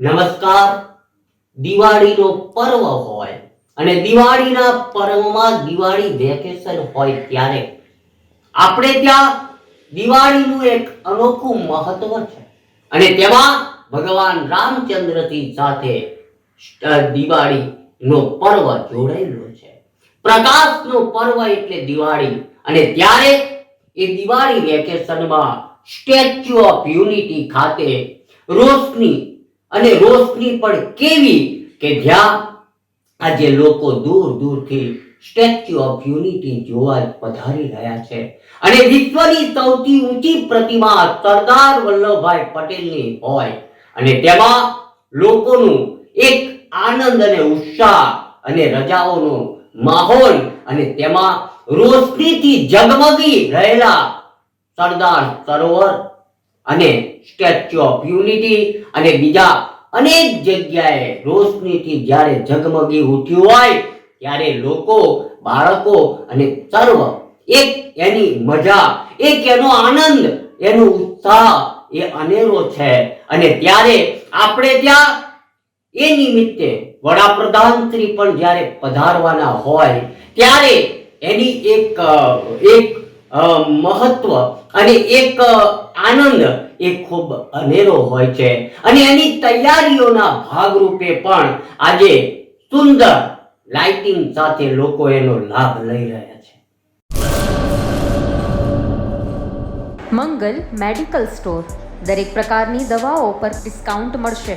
નમસ્કાર. દિવાળીનો પર્વ હોય અને દિવાળીના પર્વમાં દિવાળી વેકેશન હોય ત્યારે આપણે ત્યાં દિવાળીનું એક અનોખું મહત્વ છે. અને તેમાં ભગવાન રામચંદ્રજી સાથે દિવાળીનો પર્વ જોડાયેલો છે. પ્રકાશનો પર્વ એટલે દિવાળી અને ત્યારે એ દિવાળી વેકેશનમાં સ્ટેચ્યુ ઓફ યુનિટી ખાતે રોશની અને રોશની પણ કેવી? કે જ્યાં આજે લોકો દૂર દૂરથી સ્ટેચ્યુ ઓફ યુનિટી જોવા પધારી રહ્યા છે. અને વિશ્વની સૌથી ઊંચી પ્રતિમા સરદાર વલ્લભભાઈ પટેલની હોય. અને તેમાં લોકોનું એક આનંદ અને ઉત્સાહ અને રજાઓનો માહોલ અને તેમાં રોશનીથી જગમગી રહેલા સરદાર સરોવર અને સ્ટેચ્યુ ઓફ યુનિટી અને બીજા અનેક જગ્યાએ રોશનીથી જ્યારે ઝગમગી ઉઠ્યું હોય, ત્યારે લોકો, બાળકો અને સર્વ એક એની મજા, એક એનો આનંદ, એનો ઉત્સાહ એ અનેરો છે. અને ત્યારે આપણે ત્યાં એ નિમિત્તે વડાપ્રધાન શ્રી પણ જ્યારે પધારવાના હોય, ત્યારે એની એક એક મહત્વ અને એક આનંદ એ ખૂબ અનેરો હોય છે. અને એની તૈયારીઓના ભાગરૂપે પણ આજે સુંદર લાઇટિંગ સાથે લોકો એનો લાભ લઈ રહ્યા છે. Mangal medical store. દરેક પ્રકારની દવાઓ પર ડિસ્કાઉન્ટ મળશે.